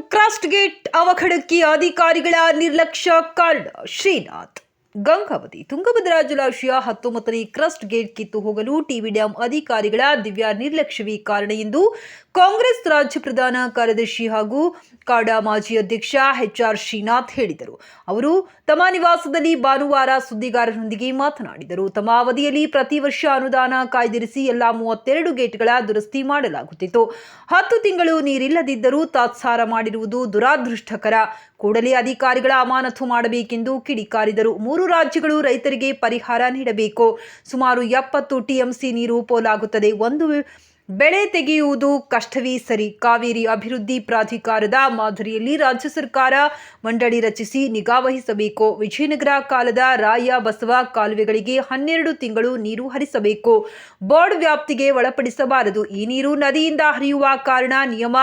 Cast gate ಅವಘಡಕ್ಕೆ ಅಧಿಕಾರಿಗಳ ನಿರ್ಲಕ್ಷ್ಯ ಕಾರಣ ಶ್ರೀನಾಥ್. ಗಂಗಾವತಿ. ತುಂಗಭದ್ರಾ ಜಲಾಶಯ ಹತ್ತೊಂಬತ್ತನೇ ಕ್ರಸ್ಟ್ ಗೇಟ್ ಕಿತ್ತು ಹೋಗಲು ಟಿವಿ ಡ್ಯಾಂ ಅಧಿಕಾರಿಗಳ ದಿವ್ಯ ನಿರ್ಲಕ್ಷ್ಯವೇ ಕಾರಣ ಎಂದು ಕಾಂಗ್ರೆಸ್ ರಾಜ್ಯ ಪ್ರಧಾನ ಕಾರ್ಯದರ್ಶಿ ಹಾಗೂ ಕಾಡಾ ಮಾಜಿ ಅಧ್ಯಕ್ಷ ಎಚ್ಆರ್ ಶ್ರೀನಾಥ್ ಹೇಳಿದರು. ಅವರು ತಮ್ಮ ನಿವಾಸದಲ್ಲಿ ಭಾನುವಾರ ಸುದ್ದಿಗಾರರೊಂದಿಗೆ ಮಾತನಾಡಿದರು. ತಮ್ಮ ಅವಧಿಯಲ್ಲಿ ಪ್ರತಿ ವರ್ಷ ಅನುದಾನ ಕಾಯ್ದಿರಿಸಿ ಎಲ್ಲಾ ಮೂವತ್ತೆರಡು ಗೇಟ್ಗಳ ದುರಸ್ತಿ ಮಾಡಲಾಗುತ್ತಿತ್ತು. ಹತ್ತು ತಿಂಗಳು ನೀರಿಲ್ಲದಿದ್ದರೂ ತಾತ್ಸಾರ ಮಾಡಿರುವುದು ದುರಾದೃಷ್ಟಕರ ಕೂಡಲೇ ಅಧಿಕಾರಿಗಳ ಅಮಾನತು ಮಾಡಬೇಕೆಂದು ಕಿಡಿಕಾರಿದರು. ಮೂರು ರಾಜ್ಯಗಳು ರೈತರಿಗೆ ಪರಿಹಾರ ನೀಡಬೇಕು. ಸುಮಾರು ಎಪ್ಪತ್ತು ಟಿಎಂಸಿ ನೀರು ಪೋಲಾಗುತ್ತದೆ. ಒಂದು ಬೆಳೆ ತೆಗೆಯುವುದು ಕಷ್ಟವೇ ಸರಿ. ಕಾವೇರಿ ಅಭಿವೃದ್ಧಿ ಪ್ರಾಧಿಕಾರದ ಮಾದರಿಯಲ್ಲಿ ರಾಜ್ಯ ಸರ್ಕಾರ ಮಂಡಳಿ ರಚಿಸಿ ನಿಗಾವಹಿಸಬೇಕು ವಿಜಯನಗರ ಕಾಲದ ರಾಯ ಬಸವ ಕಾಲುವೆಗಳಿಗೆ ಹನ್ನೆರಡು ತಿಂಗಳು ನೀರು ಹರಿಸಬೇಕು. ಬೋರ್ಡ್ ವ್ಯಾಪ್ತಿಗೆ ಒಳಪಡಿಸಬಾರದು. ಈ ನೀರು ನದಿಯಿಂದ ಹರಿಯುವ ಕಾರಣ ನಿಯಮ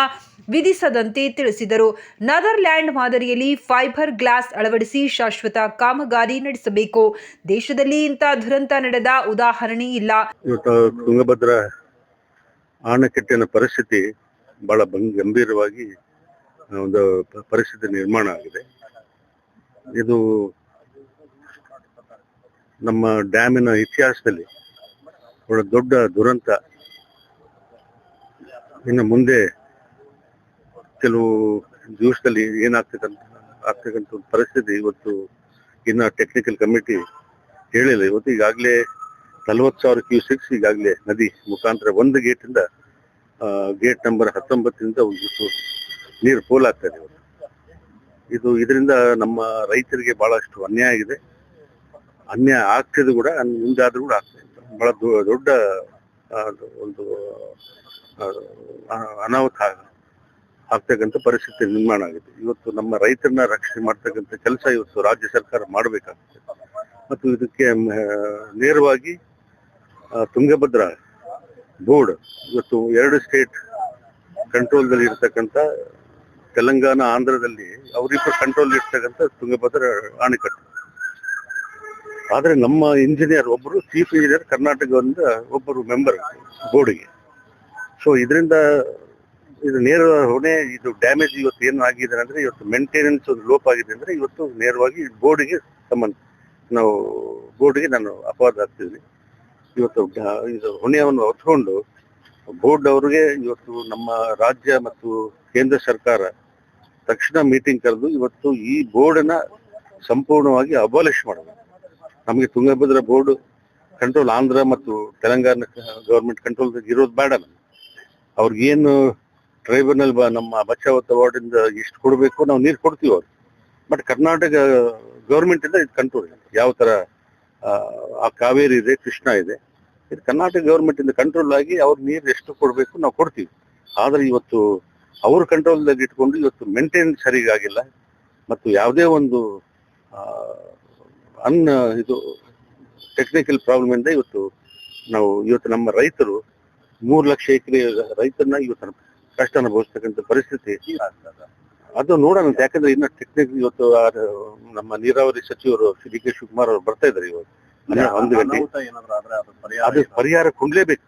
ವಿಧಿಸದಂತೆ ತಿಳಿಸಿದರು. ನೆದರ್ಲ್ಯಾಂಡ್ ಮಾದರಿಯಲ್ಲಿ ಫೈಬರ್ ಗ್ಲಾಸ್ ಅಳವಡಿಸಿ ಶಾಶ್ವತ ಕಾಮಗಾರಿ ನಡೆಸಬೇಕು. ದೇಶದಲ್ಲಿ ಇಂಥ ದುರಂತ ನಡೆದ ಉದಾಹರಣೆ ಇಲ್ಲ. ತುಂಗಭದ್ರಾ ಅಣೆಕಟ್ಟಿನ ಪರಿಸ್ಥಿತಿ ಬಹಳ ಗಂಭೀರವಾಗಿ ಒಂದು ಪರಿಸ್ಥಿತಿ ನಿರ್ಮಾಣ ಆಗಿದೆ. ಇದು ನಮ್ಮ ಡ್ಯಾಮಿನ ಇತಿಹಾಸದಲ್ಲಿ ದೊಡ್ಡ ದುರಂತ. ಇನ್ನು ಮುಂದೆ ಕೆಲವು ದಿವಸದಲ್ಲಿ ಏನಾಗ್ತಕ್ಕಂಥ ಆಗ್ತಕ್ಕಂಥ ಒಂದು ಪರಿಸ್ಥಿತಿ ಇವತ್ತು ಇನ್ನ ಟೆಕ್ನಿಕಲ್ ಕಮಿಟಿ ಹೇಳಿಲ್ಲ. ಇವತ್ತು ಈಗಾಗಲೇ ನಲವತ್ತು ಸಾವಿರ ಕ್ಯೂಸೆಕ್ಸ್ ಈಗಾಗಲೇ ನದಿ ಮುಖಾಂತರ ಒಂದು ಗೇಟಿಂದ ಗೇಟ್ ನಂಬರ್ ಹತ್ತೊಂಬತ್ತರಿಂದ ಒಂದಿಷ್ಟು ನೀರು ಪೋಲಾಗ್ತದೆ ಇವತ್ತು. ಇದು ಇದರಿಂದ ನಮ್ಮ ರೈತರಿಗೆ ಬಹಳಷ್ಟು ಅನ್ಯಾಯ ಆಗಿದೆ ಅನ್ಯಾಯ ಆಗ್ತದೆ ಕೂಡ ಮುಂದಾದ್ರೂ ಕೂಡ ಆಗ್ತದೆ. ಬಹಳ ದೊಡ್ಡ ಒಂದು ಅನಾಹುತ ಆಗ್ತಕ್ಕಂಥ ಪರಿಸ್ಥಿತಿ ನಿರ್ಮಾಣ ಆಗಿದೆ. ಇವತ್ತು ನಮ್ಮ ರೈತರನ್ನ ರಕ್ಷಣೆ ಮಾಡ್ತಕ್ಕಂಥ ಕೆಲಸ ಇವತ್ತು ರಾಜ್ಯ ಸರ್ಕಾರ ಮಾಡಬೇಕಾಗುತ್ತೆ. ಮತ್ತು ಇದಕ್ಕೆ ನೇರವಾಗಿ ತುಂಗಭದ್ರ ಬೋರ್ಡ್ ಇವತ್ತು ಎರಡು ಸ್ಟೇಟ್ ಕಂಟ್ರೋಲ್ದಲ್ಲಿ ಇರ್ತಕ್ಕಂಥ ತೆಲಂಗಾಣ, ಆಂಧ್ರದಲ್ಲಿ ಅವರಿಬ್ಬರು ಕಂಟ್ರೋಲ್ ಇರ್ತಕ್ಕಂಥ ತುಂಗಭದ್ರಾ ಅಣೆಕಟ್ಟು ಆದ್ರೆ ನಮ್ಮ ಇಂಜಿನಿಯರ್ ಒಬ್ಬರು ಚೀಫ್ ಇಂಜಿನಿಯರ್ ಕರ್ನಾಟಕದಿಂದ ಒಬ್ಬರು ಮೆಂಬರ್ ಬೋರ್ಡ್ಗೆ. ಸೊ ಇದರಿಂದ ಇದು ನೇರ ಹೊಣೆ, ಇದು ಡ್ಯಾಮೇಜ್ ಇವತ್ತು ಏನು ಆಗಿದೆ ಅಂದ್ರೆ ಇವತ್ತು ಮೇಂಟೆನೆನ್ಸ್ ಒಂದು ಲೋಪ ಆಗಿದೆ ಅಂದ್ರೆ ಇವತ್ತು ನೇರವಾಗಿ ಬೋರ್ಡ್ಗೆ ಸಂಬಂಧ ನಾವು ಬೋರ್ಡ್ಗೆ ನಾನು ಅಪವಾದ ಆಗ್ತೀನಿ ಇವತ್ತು ಇದು ಹೊಣೆಯನ್ನು ಹೊತ್ಕೊಂಡು ಬೋರ್ಡ್ ಅವರಿಗೆ ಇವತ್ತು ನಮ್ಮ ರಾಜ್ಯ ಮತ್ತು ಕೇಂದ್ರ ಸರ್ಕಾರ ತಕ್ಷಣ ಮೀಟಿಂಗ್ ಕರೆದು ಇವತ್ತು ಈ ಬೋರ್ಡನ್ನ ಸಂಪೂರ್ಣವಾಗಿ ಅಬಾಲಿಷ್ ಮಾಡಬೇಕು ನಮಗೆ ತುಂಗಭದ್ರ ಬೋರ್ಡ್ ಕಂಟ್ರೋಲ್ ಆಂಧ್ರ ಮತ್ತು ತೆಲಂಗಾಣ ಗವರ್ಮೆಂಟ್ ಕಂಟ್ರೋಲ್ ಇರೋದು ಬೇಡ ಅವ್ರಿಗೇನು ಟ್ರೈಬಲ್ನಲ್ಲಿ ನಮ್ಮ ಬಚಾವತ್ ಅವಾರ್ಡಿಂದ ಇಷ್ಟು ಕೊಡಬೇಕು ನಾವು ನೀರು ಕೊಡ್ತೀವಿ ಅವ್ರು. ಬಟ್ ಕರ್ನಾಟಕ ಗೌರ್ಮೆಂಟ್ ಇಂದ ಇದು ಕಂಟ್ರೋಲ್ ಯಾವ ತರ ಆ, ಕಾವೇರಿ ಇದೆ ಕೃಷ್ಣ ಇದೆ ಇದು ಕರ್ನಾಟಕ ಗೌರ್ಮೆಂಟ್ ಇಂದ ಕಂಟ್ರೋಲ್ ಆಗಿ ಅವ್ರ ನೀರು ಎಷ್ಟು ಕೊಡಬೇಕು ನಾವು ಕೊಡ್ತೀವಿ. ಆದ್ರೆ ಇವತ್ತು ಅವ್ರ ಕಂಟ್ರೋಲ್ದಾಗ ಇಟ್ಕೊಂಡು ಇವತ್ತು ಮೇಂಟೈನ್ ಸರಿಗಾಗಿಲ್ಲ ಮತ್ತು ಯಾವುದೇ ಒಂದು ಅನ್ ಇದು ಟೆಕ್ನಿಕಲ್ ಪ್ರಾಬ್ಲಮ್ ಇಂದ ಇವತ್ತು ನಾವು ಇವತ್ತು ನಮ್ಮ ರೈತರು ಮೂರು ಲಕ್ಷ ಎಕರೆ ರೈತರನ್ನ ಇವತ್ತು ಕಷ್ಟ ಅನುಭವಿಸ್ತಕ್ಕಂಥ ಪರಿಸ್ಥಿತಿ. ಅದು ನೋಡೋಣ. ಯಾಕಂದ್ರೆ ಇನ್ನ ಟೆಕ್ನಿಕ್ ಇವತ್ತು ನಮ್ಮ ನೀರಾವರಿ ಸಚಿವರು ಡಿ ಕೆ ಶಿವಕುಮಾರ್ ಅವರು ಬರ್ತಾ ಇದ್ದಾರೆ ಇವತ್ತು ಒಂದು ಗಂಟೆ. ಅದು ಪರಿಹಾರ ಕೊಡ್ಲೇಬೇಕು.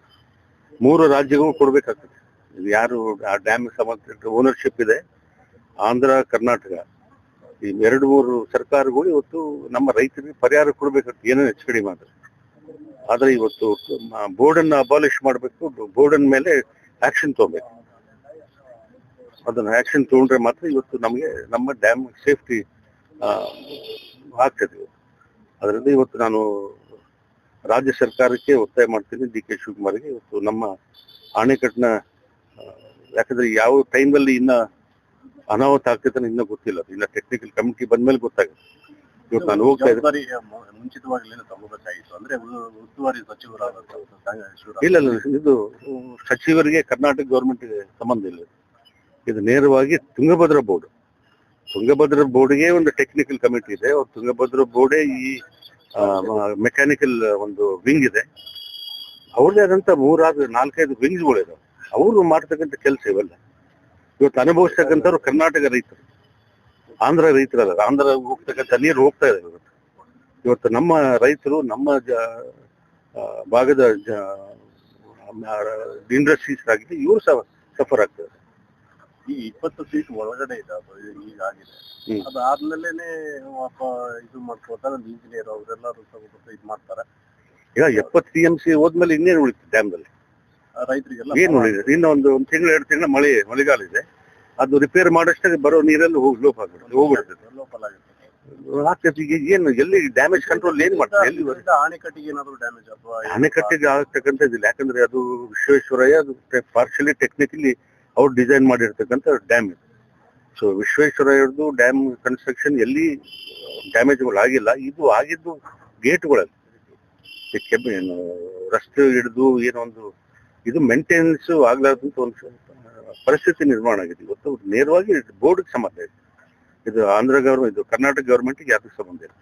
ಮೂರು ರಾಜ್ಯಗಳು ಕೊಡ್ಬೇಕಾಗ್ತದೆ. ಯಾರು ಆ ಡ್ಯಾಮ್ ಸಂಬಂಧಪಟ್ಟ ಓನರ್ಶಿಪ್ ಇದೆ. ಆಂಧ್ರ ಕರ್ನಾಟಕ. ಈ ಎರಡು ಮೂರು ಸರ್ಕಾರಗಳು ಇವತ್ತು ನಮ್ಮ ರೈತರಿಗೆ ಪರಿಹಾರ ಕೊಡ್ಬೇಕಾಗ್ತದೆ ಏನೇನು ಹೆಚ್ಚು ಕಡಿಮೆ ಆದ್ರೆ ಆದ್ರೆ ಇವತ್ತು ಬೋರ್ಡ್ ಅನ್ನ ಅಬಾಲಿಷ್ ಮಾಡಬೇಕು. ಬೋರ್ಡ್ ಮೇಲೆ ಆಕ್ಷನ್ ತಗೋಬೇಕು. ಅದನ್ನ ಆಕ್ಷನ್ ತಗೊಂಡ್ರೆ ಮಾತ್ರ ಇವತ್ತು ನಮಗೆ ನಮ್ಮ ಡ್ಯಾಮ್ ಸೇಫ್ಟಿ ಆಗ್ತದೆ. ಅದರಿಂದ ಇವತ್ತು ನಾನು ರಾಜ್ಯ ಸರ್ಕಾರಕ್ಕೆ ಒತ್ತಾಯ ಮಾಡ್ತೀನಿ ಡಿ ಕೆ ಶಿವಕುಮಾರ್ಗೆ. ಇವತ್ತು ನಮ್ಮ ಅಣೆಕಟ್ಟಿನ ಯಾಕಂದ್ರೆ ಯಾವ ಟೈಮಲ್ಲಿ ಇನ್ನ ಅನಾಹುತ ಆಗ್ತೈತೆ ಇನ್ನ ಇನ್ನೂ ಗೊತ್ತಿಲ್ಲ. ಇನ್ನ ಟೆಕ್ನಿಕಲ್ ಕಮಿಟಿ ಬಂದ್ಮೇಲೆ ಗೊತ್ತಾಗುತ್ತೆ. ಇವತ್ತು ನಾನು ಹೋಗ್ತಾ ಇದ್ದೆ. ಮುಂಚಿತವಾಗಿ ತಗೋಬೇಕಾಗಿತ್ತು ಅಂದ್ರೆ ಉಸ್ತುವಾರಿ ಸಚಿವರಾದ ಇಲ್ಲ ಇದು ಸಚಿವರಿಗೆ ಕರ್ನಾಟಕ ಗೌರ್ಮೆಂಟ್ ಸಂಬಂಧ ಇಲ್ಲ. ಇದು ನೇರವಾಗಿ ತುಂಗಭದ್ರಾ ಬೋರ್ಡ್. ತುಂಗಭದ್ರಾ ಬೋರ್ಡ್ಗೆ ಒಂದು ಟೆಕ್ನಿಕಲ್ ಕಮಿಟಿ ಇದೆ. ಅವ್ರು ತುಂಗಭದ್ರಾ ಬೋರ್ಡೇ ಈ ಮೆಕ್ಯಾನಿಕಲ್ ಒಂದು ವಿಂಗ್ ಇದೆ. ಅವ್ರದೇ ಆದಂತ ಮೂರಾದ, ನಾಲ್ಕೈದು ವಿಂಗ್ಸ್ಗಳಿದಾವೆ ಅವರು ಮಾಡ್ತಕ್ಕಂಥ ಕೆಲಸ ಇವೆಲ್ಲ. ಇವತ್ತು ಅನುಭವಿಸ್ತಕ್ಕಂಥವ್ರು ಕರ್ನಾಟಕ ರೈತರು. ಆಂಧ್ರ ರೈತರಲ್ಲ ಆಂಧ್ರ ಹೋಗ್ತಕ್ಕಂಥ ನೀರು ಹೋಗ್ತಾ ಇದೆ ಇವತ್ತು. ಇವತ್ತು ನಮ್ಮ ರೈತರು, ನಮ್ಮ ಜ ಭಾಗದ ಇಂಡಸ್ಟ್ರೀಸ್ ಆಗಿದೆ ಇವರು ಸಫರ್ ಆಗ್ತದೆ ಈ ಇಪ್ಪತ್ತು ಸೀಟ್ ಒಳಗಡೆ ಇದೆ ಅದು ಈಗ ಆಗಿದೆ. ಹ್ಮ್. ಅದು ಆದ್ಮೇಲೆನೆ ಅಪ್ಪ ಇದು ಮಾಡ್ಕೊಳ್ತಾರೆ ಇಂಜಿನಿಯರ್ ಅವರೆಲ್ಲರೂ ಸ್ವಲ್ಪ ಇದು ಮಾಡ್ತಾರೆ. ಈಗ ಎಪ್ಪತ್ತು ಟಿ ಎಂ ಸಿ ಹೋದ್ಮೇಲೆ ಇನ್ನೇನು ಉಳಿತು ಡ್ಯಾಮ್ದಲ್ಲಿ? ರೈತರಿಗೆಲ್ಲ ಏನು ಉಳಿದಿದೆ? ಇನ್ನು ಒಂದು ಒಂದು ತಿಂಗಳು ಎರಡು ತಿಂಗಳ ಮಳೆ ಮಳೆಗಾಲ ಇದೆ. ಅದು ರಿಪೇರ್ ಮಾಡೋಷ್ಟೇ ಬರೋ ನೀರಲ್ಲಿ ಹೋಗಿ ಲೋಪ್ ಆಗ್ಬಿಡುತ್ತೆ ಆಗುತ್ತೆ ಈಗ ಏನು ಎಲ್ಲಿ ಡ್ಯಾಮೇಜ್ ಕಂಟ್ರೋಲ್ ಏನ್ ಮಾಡ್ತಾರೆ ಎಲ್ಲಿ ಅಣೆಕಟ್ಟಿಗೆ ಏನಾದ್ರು ಡ್ಯಾಮೇಜ್ ಅಥವಾ ಅಣೆಕಟ್ಟಿಗೆ ಆಗ್ತಕ್ಕಂಥದ್ದಿಲ್ಲ ಯಾಕಂದ್ರೆ ಅದು ವಿಶ್ವೇಶ್ವರಯ್ಯ ಅದು ಪಾರ್ಷಲಿ ಟೆಕ್ನಿಕಲಿ ಅವ್ರು ಡಿಸೈನ್ ಮಾಡಿರ್ತಕ್ಕಂಥ ಡ್ಯಾಮ್ ಇದು. ಸೊ ವಿಶ್ವೇಶ್ವರಯ್ಯರದು ಡ್ಯಾಮ್ ಕನ್ಸ್ಟ್ರಕ್ಷನ್ ಎಲ್ಲಿ ಡ್ಯಾಮೇಜ್ಗಳು ಆಗಿಲ್ಲ. ಇದು ಆಗಿದ್ದು ಗೇಟ್ಗಳಲ್ಲಿ. ಏನು, ರಸ್ತೆ ಹಿಡಿದು ಏನೋ ಒಂದು ಇದು ಮೇಂಟೆನೆನ್ಸ್ ಆಗ್ಲಾರ್ದಂತ ಒಂದು ಪರಿಸ್ಥಿತಿ ನಿರ್ಮಾಣ ಆಗಿದೆ. ಇವತ್ತು ನೇರವಾಗಿ ಬೋರ್ಡ್ಗೆ ಸಂಬಂಧ ಇದೆ. ಇದು ಆಂಧ್ರ ಗವರ್ಮೆಂಟ್ ಇದು ಕರ್ನಾಟಕ ಗವರ್ಮೆಂಟ್ಗೆ ಯಾವ್ದಕ್ಕೆ ಸಂಬಂಧ ಇಲ್ಲ